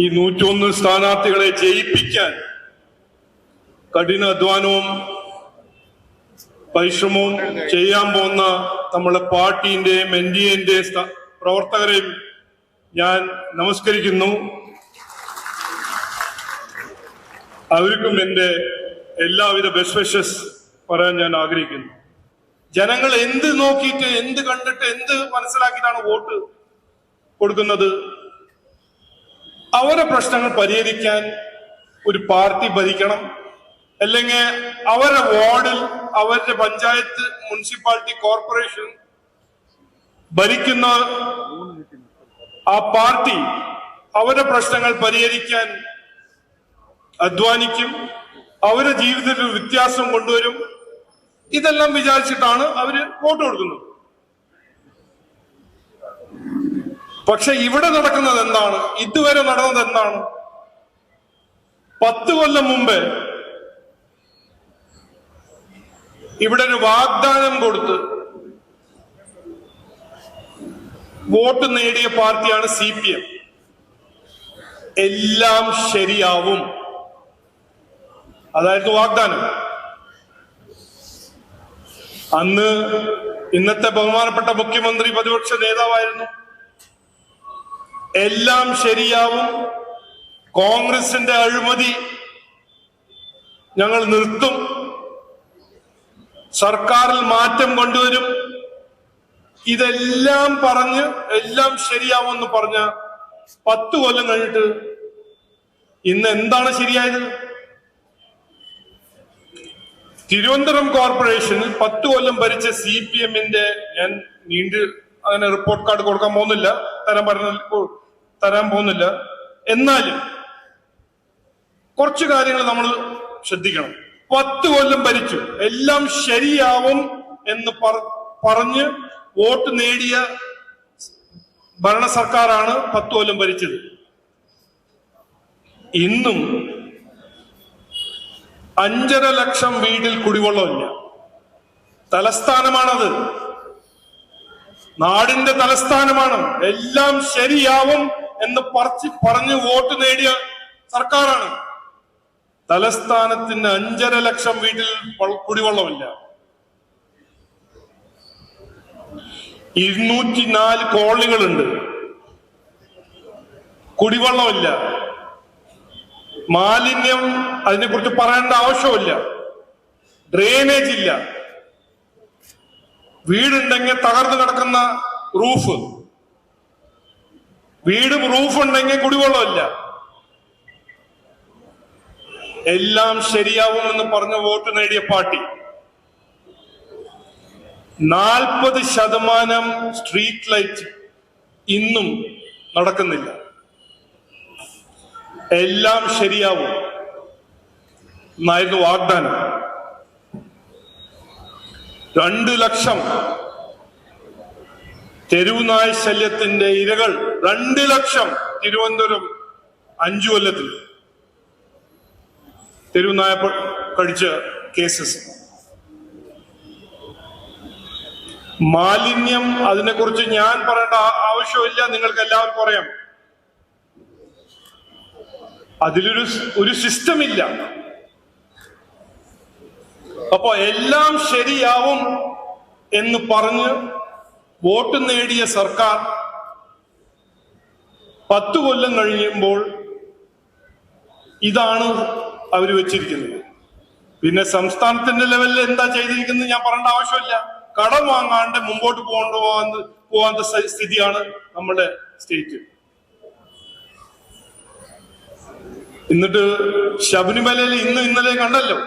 ഈ നൂറ്റൊന്ന് സ്ഥാനാർത്ഥികളെ ജയിപ്പിക്കാൻ കഠിന അധ്വാനവും പരിശ്രമവും ചെയ്യാൻ പോകുന്ന നമ്മളെ പാർട്ടിന്റെയും എൻ ഡി എന്റെയും പ്രവർത്തകരെയും ഞാൻ നമസ്കരിക്കുന്നു. അവർക്കും എന്റെ എല്ലാവിധ ബെസ്റ്റ് വിഷസ് പറയാൻ ഞാൻ ആഗ്രഹിക്കുന്നു. ജനങ്ങൾ എന്ത് നോക്കിയിട്ട് എന്ത് കണ്ടിട്ട് എന്ത് മനസ്സിലാക്കിയിട്ടാണ് വോട്ട് കൊടുക്കുന്നത്? അവരെ പ്രശ്നങ്ങൾ പരിഹരിക്കാൻ ഒരു പാർട്ടി ഭരിക്കണം. അല്ലെങ്കിൽ അവരുടെ വാർഡിൽ അവരുടെ പഞ്ചായത്ത് മുനിസിപ്പാലിറ്റി കോർപ്പറേഷൻ ഭരിക്കുന്ന ആ പാർട്ടി അവരുടെ പ്രശ്നങ്ങൾ പരിഹരിക്കാൻ അധ്വാനിക്കും. അവരുടെ ജീവിതത്തിൽ വ്യത്യാസം കൊണ്ടുവരും. ഇതെല്ലാം വിചാരിച്ചിട്ടാണ് അവർ വോട്ട് കൊടുക്കുന്നത്. പക്ഷെ ഇവിടെ നടക്കുന്നത് എന്താണ്? ഇതുവരെ നടന്നത് എന്താണ്? പത്ത് കൊല്ലം മുമ്പ് ഇവിടെ ഒരു വാഗ്ദാനം കൊടുത്ത് വോട്ട് നേടിയ പാർട്ടിയാണ് സി പി എം എല്ലാം ശരിയാവും. അതായിരുന്നു വാഗ്ദാനം. അന്ന് ഇന്നത്തെ ബഹുമാനപ്പെട്ട മുഖ്യമന്ത്രി പ്രതിപക്ഷ നേതാവായിരുന്നു എല്ലാം ശരിയാവും. കോൺഗ്രസിന്റെ അഴിമതി ഞങ്ങൾ നിർത്തും. സർക്കാരിൽ മാറ്റം കൊണ്ടുവരും. ഇതെല്ലാം പറഞ്ഞ് എല്ലാം ശരിയാവുമെന്ന് പറഞ്ഞ പത്ത് കൊല്ലം കഴിഞ്ഞിട്ട് ഇന്ന് എന്താണ് ശരിയായത്? തിരുവനന്തപുരം കോർപ്പറേഷനിൽ പത്ത് കൊല്ലം ഭരിച്ച സി പി എമ്മിന്റെ ഞാൻ നീണ്ട് അങ്ങനെ റിപ്പോർട്ട് കാർഡ് കൊടുക്കാൻ പോകുന്നില്ല. തരാൻ പറഞ്ഞ തരാൻ പോകുന്നില്ല. എന്നാലും കുറച്ച് കാര്യങ്ങൾ നമ്മൾ ശ്രദ്ധിക്കണം. പത്ത് കൊല്ലം ഭരിച്ചു. എല്ലാം ശരിയാവും എന്ന് പറ- പറഞ്ഞ് വോട്ട് നേടിയ ഭരണ സർക്കാരാണ് പത്ത് കൊല്ലം ഭരിച്ചത്. ഇന്നും അഞ്ചര ലക്ഷം വീടിൽ കുടിവെള്ളമില്ല. തലസ്ഥാനമാണത്. നാടിന്റെ തലസ്ഥാനമാണ്. എല്ലാം ശരിയാവും എന്ന് പറച്ച് പറഞ്ഞ് വോട്ട് നേടിയ സർക്കാരാണ്. തലസ്ഥാനത്തിന് അഞ്ചര ലക്ഷം വീട്ടിൽ കുടിവെള്ളമില്ല. ഇരുന്നൂറ്റി നാല് കോളനികളുണ്ട്. കുടിവെള്ളമില്ല. മാലിന്യം അതിനെക്കുറിച്ച് പറയേണ്ട ആവശ്യമില്ല ഡ്രെയിനേജ് ഇല്ല വീടുണ്ടെങ്കിൽ തകർന്നു കിടക്കുന്ന റൂഫ്. വീട് റൂഫ് ഉണ്ടെങ്കിൽ കുടിവെള്ളമില്ല. എല്ലാം ശരിയാവുമെന്ന് പറഞ്ഞ വോട്ട് നേടിയ പാർട്ടി. നാൽപ്പത് ശതമാനം സ്ട്രീറ്റ് ലൈറ്റ് ഇന്നും നടക്കുന്നില്ല. എല്ലാം ശരിയാവും. എന്നായിരുന്നു വാഗ്ദാനം. രണ്ടു ലക്ഷം തെരുവുനായ ശല്യത്തിന്റെ ഇരകൾ രണ്ട് ലക്ഷം തിരുവനന്തപുരം അഞ്ചു കൊല്ലത്തിൽ. തെരുവുനായ കഴിച്ച കേസസ് മാലിന്യം അതിനെക്കുറിച്ച് ഞാൻ പറയേണ്ട ആവശ്യമില്ല നിങ്ങൾക്ക് എല്ലാവർക്കും അറിയാം അതിലൊരു ഒരു സിസ്റ്റം ഇല്ല അപ്പോ എല്ലാം ശരിയാവും എന്ന് പറഞ്ഞ് വോട്ട് നേടിയ സർക്കാർ പത്തു കൊല്ലം കഴിയുമ്പോൾ ഇതാണ് അവർ വെച്ചിരിക്കുന്നത്. പിന്നെ സംസ്ഥാനത്തിന്റെ ലെവലിൽ എന്താ ചെയ്തിരിക്കുന്നത് ഞാൻ പറയേണ്ട ആവശ്യമില്ല. കടം വാങ്ങാണ്ട് മുമ്പോട്ട് പോകാൻ പോകാത്ത സ്ഥിതിയാണ് നമ്മുടെ സ്റ്റേറ്റ്. എന്നിട്ട് ശബരിമലയിൽ ഇന്നും ഇന്നലെ കണ്ടല്ലോ.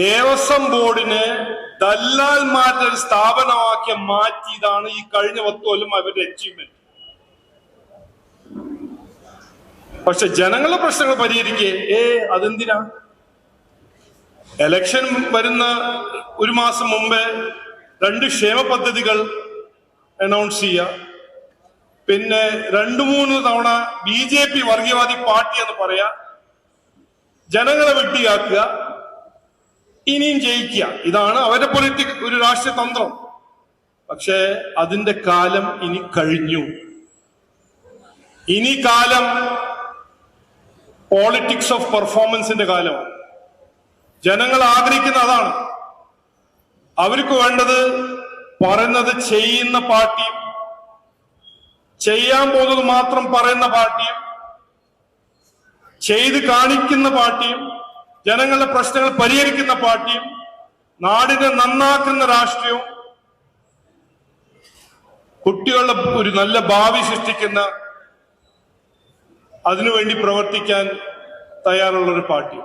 ദേവസ്വം ബോർഡിനെ ദല്ലാൽമാരുടെ ഒരു സ്ഥാപനമാക്കി മാറ്റിയതാണ് ഈ കഴിഞ്ഞ പത്ത് കൊല്ലം അവരുടെ അച്ചീവ്മെന്റ് പക്ഷെ ജനങ്ങളുടെ പ്രശ്നങ്ങൾ പരിഹരിക്കേ. ഏ അതെന്തിനാ? എലക്ഷൻ വരുന്ന ഒരു മാസം മുമ്പേ രണ്ട് ക്ഷേമ പദ്ധതികൾ അനൗൺസ് ചെയ്യുക പിന്നെ രണ്ടു മൂന്ന് തവണ ബി ജെ പി വർഗീയവാദി പാർട്ടി എന്ന് പറയാ. ജനങ്ങളെ വെട്ടിയാക്കുക. ഇനിയും ജയിക്കുക. ഇതാണ് അവരുടെ പൊളിറ്റിക് ഒരു രാഷ്ട്രീയ തന്ത്രം പക്ഷേ അതിന്റെ കാലം ഇനി കഴിഞ്ഞു. ഇനി കാലം പോളിറ്റിക്സ് ഓഫ് പെർഫോമൻസിന്റെ കാലമാണ്. ജനങ്ങൾ ആഗ്രഹിക്കുന്ന അതാണ്. അവർക്ക് വേണ്ടത് പറയുന്നത് ചെയ്യുന്ന പാർട്ടിയും ചെയ്യാൻ പോകുന്നത് മാത്രം പറയുന്ന പാർട്ടിയും ചെയ്ത് കാണിക്കുന്ന പാർട്ടിയും ജനങ്ങളുടെ പ്രശ്നങ്ങൾ പരിഹരിക്കുന്ന പാർട്ടിയും നാടിനെ നന്നാക്കുന്ന രാഷ്ട്രീയവും കുട്ടികളുടെ ഒരു നല്ല ഭാവി സൃഷ്ടിക്കുന്ന അതിനുവേണ്ടി പ്രവർത്തിക്കാൻ തയ്യാറുള്ള ഒരു പാർട്ടി.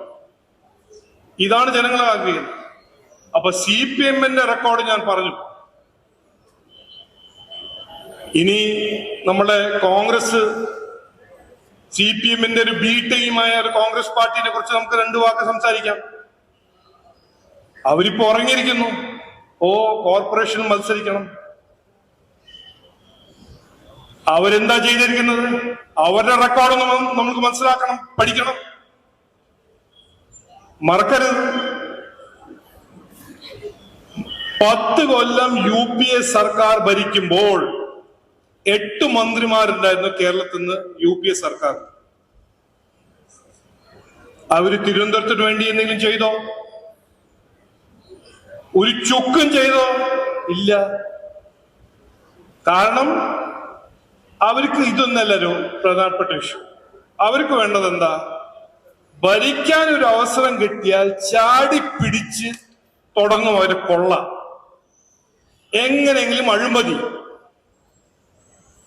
ഇതാണ് ജനങ്ങൾ ആഗ്രഹിക്കുന്നത്. അപ്പൊ സി പി എമ്മിന്റെ റെക്കോർഡ് ഞാൻ പറഞ്ഞു. ഇനി നമ്മുടെ കോൺഗ്രസ് സി പി എമ്മിന്റെ ഒരു ബി ടീമായ ഒരു കോൺഗ്രസ് പാർട്ടിനെ കുറിച്ച് നമുക്ക് രണ്ടു വാക്ക് സംസാരിക്കാം. അവരിപ്പോ ഉറങ്ങിയിരിക്കുന്നു. ഓ കോർപ്പറേഷൻ മത്സരിക്കണം. അവരെന്താ ചെയ്തിരിക്കുന്നത്? അവരുടെ റെക്കോർഡ് നമുക്ക് മനസ്സിലാക്കണം പഠിക്കണം. മറക്കരുത്. പത്ത് കൊല്ലം യു സർക്കാർ ഭരിക്കുമ്പോൾ എട്ട് മന്ത്രിമാരുണ്ടായിരുന്നു കേരളത്തിൽ നിന്ന് യു പി എ സർക്കാർ. അവർ തിരുവനന്തപുരത്തിന് വേണ്ടി എന്തെങ്കിലും ചെയ്തോ? ഒരു ചുക്കും ചെയ്തോ? ഇല്ല. കാരണം അവർക്ക് ഇതൊന്നല്ല ഒരു പ്രധാനപ്പെട്ട വിഷയം. അവർക്ക് വേണ്ടത് എന്താ ഭരിക്കാൻ ഒരു അവസരം കിട്ടിയാൽ ചാടി പിടിച്ച് തുടങ്ങും അവരെ കൊള്ള. എങ്ങനെയെങ്കിലും അഴിമതി.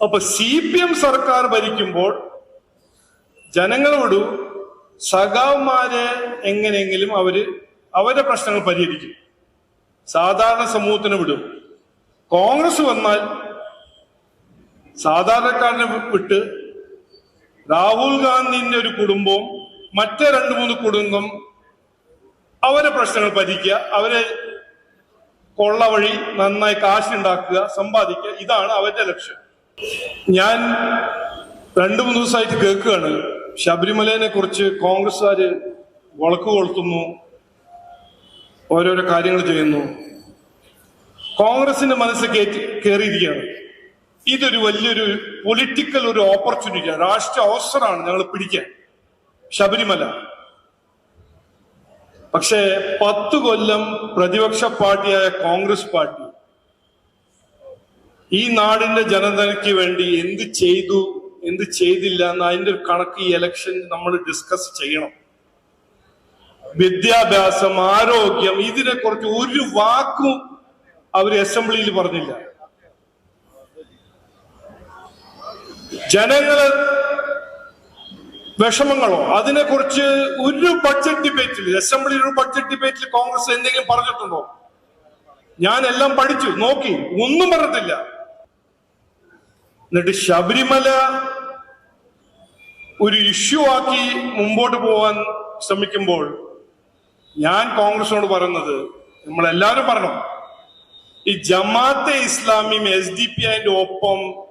അപ്പൊ സി പി എം സർക്കാർ ഭരിക്കുമ്പോൾ ജനങ്ങളോട് സഖാവ്മാരെ എങ്ങനെയെങ്കിലും അവർ അവരുടെ പ്രശ്നങ്ങൾ പരിഹരിക്കും. സാധാരണ സമൂഹത്തിന് വിടും. കോൺഗ്രസ് വന്നാൽ സാധാരണക്കാരനെ വിട്ട് രാഹുൽ ഗാന്ധിന്റെ ഒരു കുടുംബവും മറ്റേ രണ്ട് മൂന്ന് കുടുംബം അവരെ പ്രശ്നങ്ങൾ പരിഹരിക്കുക അവരെ കൊള്ള വഴി നന്നായി കാശുണ്ടാക്കുക സമ്പാദിക്കുക ഇതാണ് അവരുടെ ലക്ഷ്യം. ഞാൻ രണ്ടു മൂന്ന് ദിവസമായിട്ട് കേൾക്കുകയാണ്. ശബരിമലയെ കുറിച്ച് കോൺഗ്രസ്സുകാര് വളക്ക് കൊളുത്തുന്നു. ഓരോരോ കാര്യങ്ങൾ ചെയ്യുന്നു. കോൺഗ്രസിന്റെ മനസ്സ് കയറ്റി കയറിയിരിക്കുകയാണ് ഇതൊരു വലിയൊരു പൊളിറ്റിക്കൽ ഒരു ഓപ്പർച്യൂണിറ്റിയാണ് രാഷ്ട്രീയ അവസരമാണ് ഞങ്ങൾ പിടിക്കാൻ. ശബരിമല. പക്ഷേ പത്ത് കൊല്ലം പ്രതിപക്ഷ പാർട്ടിയായ കോൺഗ്രസ് പാർട്ടി ഈ നാടിന്റെ ജനതയ്ക്ക് വേണ്ടി എന്ത് ചെയ്തു എന്ത് ചെയ്തില്ല എന്ന് അതിന്റെ ഒരു കണക്ക് ഈ ഇലക്ഷൻ നമ്മൾ ഡിസ്കസ് ചെയ്യണം. വിദ്യാഭ്യാസം ആരോഗ്യം ഇതിനെ കുറിച്ച് ഒരു വാക്കും അവർ അസംബ്ലിയിൽ പറഞ്ഞില്ല. ജനങ്ങൾ വിഷമങ്ങളോ അതിനെക്കുറിച്ച് ഒരു ബഡ്ജറ്റ് ഡിബേറ്റിൽ അസംബ്ലിയിൽ ഒരു ബഡ്ജറ്റ് ഡിബേറ്റിൽ കോൺഗ്രസ് എന്തെങ്കിലും പറഞ്ഞിട്ടുണ്ടോ? ഞാൻ എല്ലാം പഠിച്ചു നോക്കി ഒന്നും പറഞ്ഞിട്ടില്ല. എന്നിട്ട് ശബരിമല ഒരു ഇഷ്യൂ ആക്കി മുമ്പോട്ട് പോകാൻ ശ്രമിക്കുമ്പോൾ ഞാൻ കോൺഗ്രസിനോട് പറയുന്നത് നമ്മളെല്ലാവരും പറഞ്ഞു ഈ ജമാഅത്തെ ഇസ്ലാമിയും എസ് ഡി പി ഐന്റെ ഒപ്പം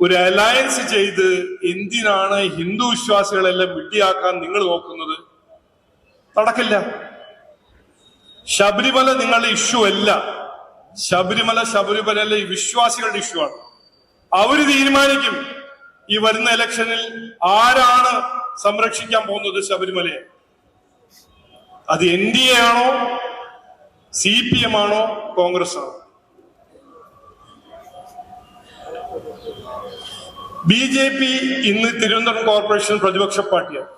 ഒരു അലയൻസ് ചെയ്ത് എന്തിനാണ് ഹിന്ദു വിശ്വാസികളെല്ലാം വിഡ്ഢിയാക്കാൻ നിങ്ങൾ നോക്കുന്നത്? നടക്കില്ല. ശബരിമല നിങ്ങളുടെ ഇഷ്യൂ അല്ല. ശബരിമല ശബരിമല വിശ്വാസികളുടെ ഇഷ്യൂ ആണ്. അവർ തീരുമാനിക്കും ഈ വരുന്ന ഇലക്ഷനിൽ ആരാണ് സംരക്ഷിക്കാൻ പോകുന്നത് ശബരിമലയെ? അത് എൻ ഡി എ ആണോ സി പി എം ആണോ കോൺഗ്രസ് ആണോ ബി ജെ പി ഇന്ന് തിരുവനന്തപുരം കോർപ്പറേഷൻ പ്രതിപക്ഷ പാർട്ടിയാണ്.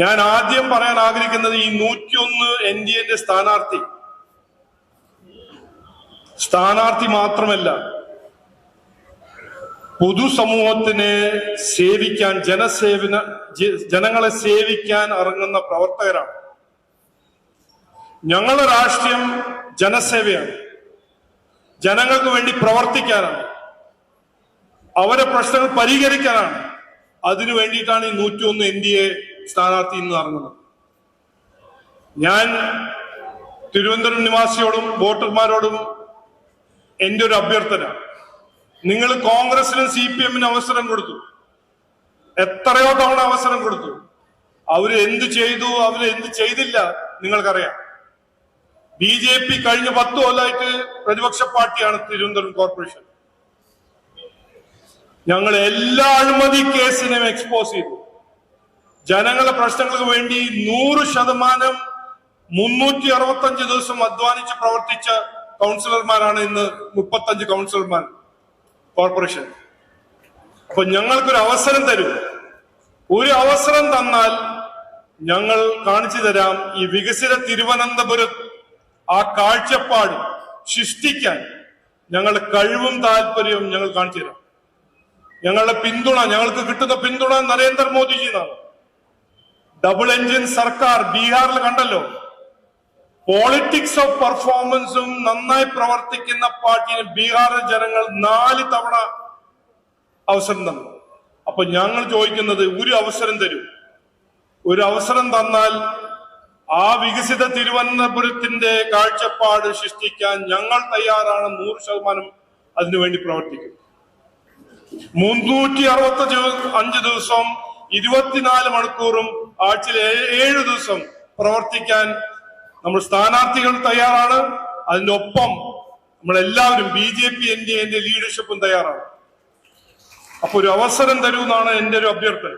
ഞാൻ ആദ്യം പറയാൻ ആഗ്രഹിക്കുന്നത് ഈ നൂറ്റിയൊന്ന് എൻ ഡി എന്റെ സ്ഥാനാർത്ഥി. സ്ഥാനാർത്ഥി മാത്രമല്ല പൊതുസമൂഹത്തിനെ സേവിക്കാൻ ജനസേവന ജനങ്ങളെ സേവിക്കാൻ ഇറങ്ങുന്ന പ്രവർത്തകരാണ്. ഞങ്ങളുടെ രാഷ്ട്രീയം ജനസേവയാണ്. ജനങ്ങൾക്ക് വേണ്ടി പ്രവർത്തിക്കാനാണ്. അവരെ പ്രശ്നങ്ങൾ പരിഹരിക്കാനാണ്. അതിനു വേണ്ടിയിട്ടാണ് ഈ നൂറ്റിയൊന്ന് എൻ ഡി എ സ്ഥാനാർത്ഥി ഇന്ന് ഇറങ്ങുന്നത്. ഞാൻ തിരുവനന്തപുരം നിവാസിയോടും വോട്ടർമാരോടും എന്റെ ഒരു അഭ്യർത്ഥന. നിങ്ങൾ കോൺഗ്രസിനും സി പി എമ്മിനും അവസരം കൊടുത്തു. എത്രയോ തവണ അവസരം കൊടുത്തു. അവർ എന്ത് ചെയ്തു അവർ എന്ത് ചെയ്തില്ല നിങ്ങൾക്കറിയാം. ബി ജെ പി കഴിഞ്ഞ പത്ത് കൊല്ലമായിട്ട് പ്രതിപക്ഷ പാർട്ടിയാണ് തിരുവനന്തപുരം കോർപ്പറേഷൻ. ഞങ്ങൾ എല്ലാ അഴിമതി കേസിനെയും എക്സ്പോസ് ചെയ്തു. ജനങ്ങളുടെ പ്രശ്നങ്ങൾക്ക് വേണ്ടി നൂറ് ശതമാനം മുന്നൂറ്റി അറുപത്തഞ്ച് ദിവസം അധ്വാനിച്ച് പ്രവർത്തിച്ച കൗൺസിലർമാരാണ് ഇന്ന് മുപ്പത്തഞ്ച് കൗൺസിലർമാർ കോർപ്പറേഷൻ. അപ്പൊ ഞങ്ങൾക്കൊരു അവസരം തരും. ഒരു അവസരം തന്നാൽ ഞങ്ങൾ കാണിച്ചു തരാം ഈ വികസിത തിരുവനന്തപുരം ആ കാഴ്ചപ്പാട് സൃഷ്ടിക്കാൻ ഞങ്ങളുടെ കഴിവും താല്പര്യവും ഞങ്ങൾ കാണിച്ചു തരാം. ഞങ്ങളുടെ പിന്തുണ ഞങ്ങൾക്ക് കിട്ടുന്ന പിന്തുണ നരേന്ദ്രമോദിജിന്നാണ് ഡബിൾ എഞ്ചിൻ സർക്കാർ ബീഹാറിൽ കണ്ടല്ലോ. പോളിറ്റിക്സ് ഓഫ് പെർഫോമൻസും നന്നായി പ്രവർത്തിക്കുന്ന പാർട്ടിന് ബീഹാറിലെ ജനങ്ങൾ നാല് തവണ അവസരം തന്നു. അപ്പൊ ഞങ്ങൾ ചോദിക്കുന്നത് ഒരു അവസരം തരും. ഒരു അവസരം തന്നാൽ ആ വികസിത തിരുവനന്തപുരത്തിന്റെ കാഴ്ചപ്പാട് സൃഷ്ടിക്കാൻ ഞങ്ങൾ തയ്യാറാണ് നൂറ് ശതമാനം അതിനുവേണ്ടി പ്രവർത്തിക്കും. മുന്നൂറ്റി അറുപത്തി അഞ്ച് ദിവസം ഇരുപത്തിനാല് മണിക്കൂറും ആഴ്ചയിൽ ഏഴ് ദിവസം പ്രവർത്തിക്കാൻ നമ്മൾ സ്ഥാനാർത്ഥികൾ തയ്യാറാണ്. അതിന്റെ ഒപ്പം നമ്മളെല്ലാവരും ബി ജെ പി ഡി എന്റെ ലീഡർഷിപ്പും തയ്യാറാണ്. അപ്പൊ ഒരു അവസരം തരൂ എന്നാണ് എന്റെ ഒരു അഭ്യർത്ഥന.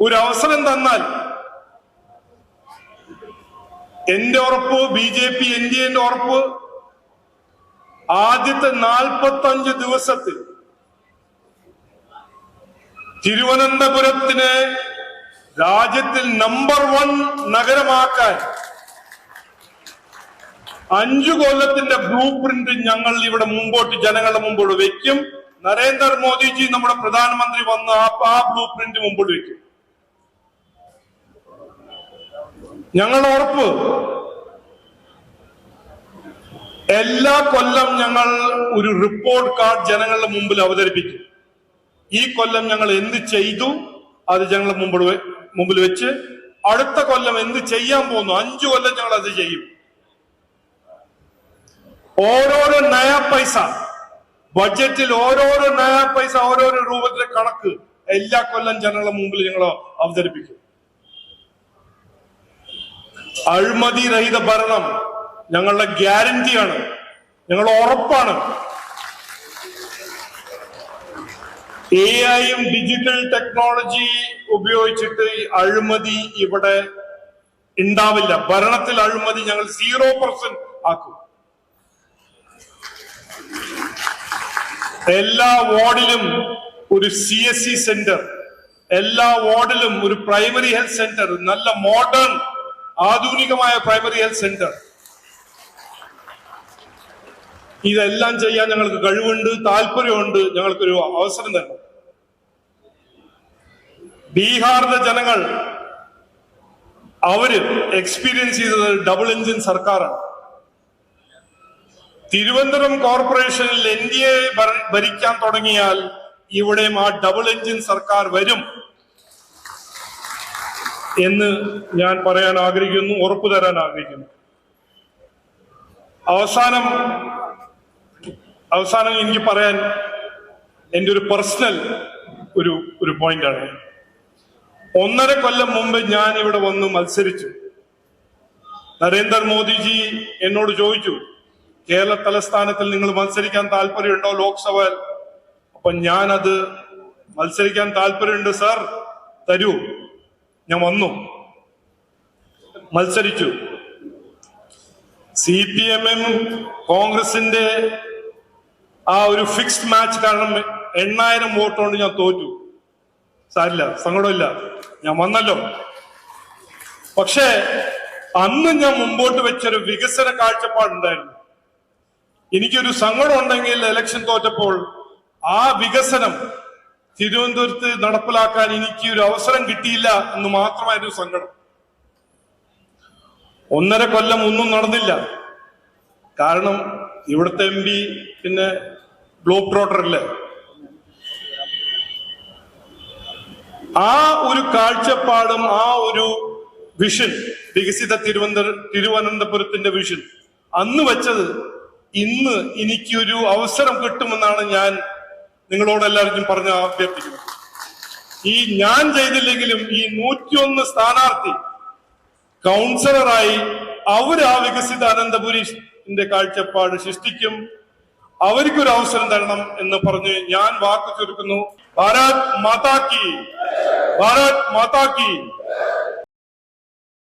ഒരു അവസരം തന്നാൽ എന്റെ ഉറപ്പ് B J P N D എന്റെ ഉറപ്പ് ആദ്യത്തെ നാൽപ്പത്തി അഞ്ച് ദിവസത്തിൽ തിരുവനന്തപുരത്തിനെ രാജ്യത്തിൽ നമ്പർ വൺ നഗരമാക്കാൻ അഞ്ചു കൊല്ലത്തിന്റെ ബ്ലൂ പ്രിന്റ് ഞങ്ങൾ ഇവിടെ മുമ്പോട്ട് ജനങ്ങളുടെ മുമ്പോട്ട് വെക്കും. നരേന്ദ്രമോദിജി നമ്മുടെ പ്രധാനമന്ത്രി വന്ന് ആ ബ്ലൂ പ്രിന്റ് മുമ്പോട്ട് വെക്കും. ഞങ്ങൾ ഉറപ്പ് എല്ലാ കൊല്ലം ഞങ്ങൾ ഒരു റിപ്പോർട്ട് കാർഡ് ജനങ്ങളുടെ മുമ്പിൽ അവതരിപ്പിക്കും. ഈ കൊല്ലം ഞങ്ങൾ എന്ത് ചെയ്തു? അത് ഞങ്ങളുടെ മുമ്പോട്ട് മുമ്പിൽ വെച്ച് അടുത്ത കൊല്ലം എന്ത് ചെയ്യാൻ പോകുന്നു? അഞ്ചു കൊല്ലം ഞങ്ങൾ അത് ചെയ്യും. ഓരോരോ നയ പൈസ. ബഡ്ജറ്റിൽ ഓരോരോ നയ പൈസ ഓരോരോ രൂപത്തിലെ കണക്ക് എല്ലാ കൊല്ലം ജനങ്ങളുടെ മുമ്പിൽ ഞങ്ങൾ അവതരിപ്പിക്കും. അഴിമതി രഹിത ഭരണം ഞങ്ങളുടെ ഗ്യാരണ്ടിയാണ്. ഞങ്ങളുടെ ഉറപ്പാണ്. എ ഐയും ഡിജിറ്റൽ ടെക്നോളജി ഉപയോഗിച്ചിട്ട് അഴിമതി ഇവിടെ ഉണ്ടാവില്ല ഭരണത്തിൽ അഴിമതി ഞങ്ങൾ സീറോ പെർസെന്റ് ആക്കും. എല്ലാ വാർഡിലും ഒരു സി എസ് സി സെന്റർ എല്ലാ വാർഡിലും ഒരു പ്രൈമറി ഹെൽത്ത് സെന്റർ നല്ല മോഡേൺ ആധുനികമായ പ്രൈമറി ഹെൽത്ത് സെന്റർ ഇതെല്ലാം ചെയ്യാൻ ഞങ്ങൾക്ക് കഴിവുണ്ട് താല്പര്യമുണ്ട് ഞങ്ങൾക്കൊരു അവസരം തരണം ബീഹാറിലെ ജനങ്ങൾ അവർ എക്സ്പീരിയൻസ് ചെയ്തത് ഡബിൾ എഞ്ചിൻ സർക്കാരാണ്. തിരുവനന്തപുരം കോർപ്പറേഷനിൽ എൻ ഡി എ ഭരിക്കാൻ തുടങ്ങിയാൽ ഇവിടെയും ആ ഡബിൾ എഞ്ചിൻ സർക്കാർ വരും എന്ന് ഞാൻ പറയാൻ ആഗ്രഹിക്കുന്നു ഉറപ്പു തരാൻ ആഗ്രഹിക്കുന്നു. അവസാനം അവസാനം എനിക്ക് പറയാൻ എന്റെ ഒരു പേഴ്സണൽ ഒരു ഒരു പോയിന്റാണ് ഒന്നര കൊല്ലം മുമ്പ് ഞാൻ ഇവിടെ വന്ന് മത്സരിച്ചു. നരേന്ദ്രമോദിജി എന്നോട് ചോദിച്ചു കേരള തലസ്ഥാനത്തിൽ നിങ്ങൾ മത്സരിക്കാൻ താല്പര്യമുണ്ടോ ലോക്സഭയിൽ അപ്പൊ ഞാനത് മത്സരിക്കാൻ താല്പര്യമുണ്ട് സാർ തരൂ. ഞാൻ വന്നു. മത്സരിച്ചു. സി പി എമ്മും കോൺഗ്രസിന്റെ ആ ഒരു ഫിക്സ്ഡ് മാച്ച് കാരണം എണ്ണായിരം വോട്ടുകൊണ്ട് ഞാൻ തോറ്റു. സാരില്ല സങ്കടമില്ല ഞാൻ വന്നല്ലോ. പക്ഷേ അന്ന് ഞാൻ മുമ്പോട്ട് വെച്ചൊരു വികസന കാഴ്ചപ്പാടുണ്ടായിരുന്നു. എനിക്കൊരു സങ്കടം ഉണ്ടെങ്കിൽ ഇലക്ഷൻ തോറ്റപ്പോൾ ആ വികസനം തിരുവനന്തപുരത്ത് നടപ്പിലാക്കാൻ എനിക്ക് ഒരു അവസരം കിട്ടിയില്ല എന്ന് മാത്രമായിരുന്നു സങ്കടം. ഒന്നര കൊല്ലം ഒന്നും നടന്നില്ല. കാരണം ഇവിടുത്തെ എം പി പിന്നെ ഗ്ലോബ് ട്രോട്ടറല്ലേ ആ ഒരു കാഴ്ചപ്പാടും ആ ഒരു വിഷൻ വികസിത തിരുവനന്തപുരം തിരുവനന്തപുരത്തിന്റെ വിഷൻ അന്ന് വെച്ചത് ഇന്ന് എനിക്കൊരു അവസരം കിട്ടുമെന്നാണ് ഞാൻ നിങ്ങളോടെല്ലാവരും പറഞ്ഞ അഭ്യർത്ഥിക്കുന്നത് ഈ ഞാൻ ചെയ്തില്ലെങ്കിലും ഈ നൂറ്റിയൊന്ന് സ്ഥാനാർത്ഥി കൗൺസിലറായി അവർ ആ വികസിത അനന്തപുരിന്റെ കാഴ്ചപ്പാട് സൃഷ്ടിക്കും. അവർക്കൊരു അവസരം തരണം എന്ന് പറഞ്ഞ് ഞാൻ വാക്ക് ചുരുക്കുന്നു. ഭാരത് മാതാക്കി ഭാരത് മാതാക്കി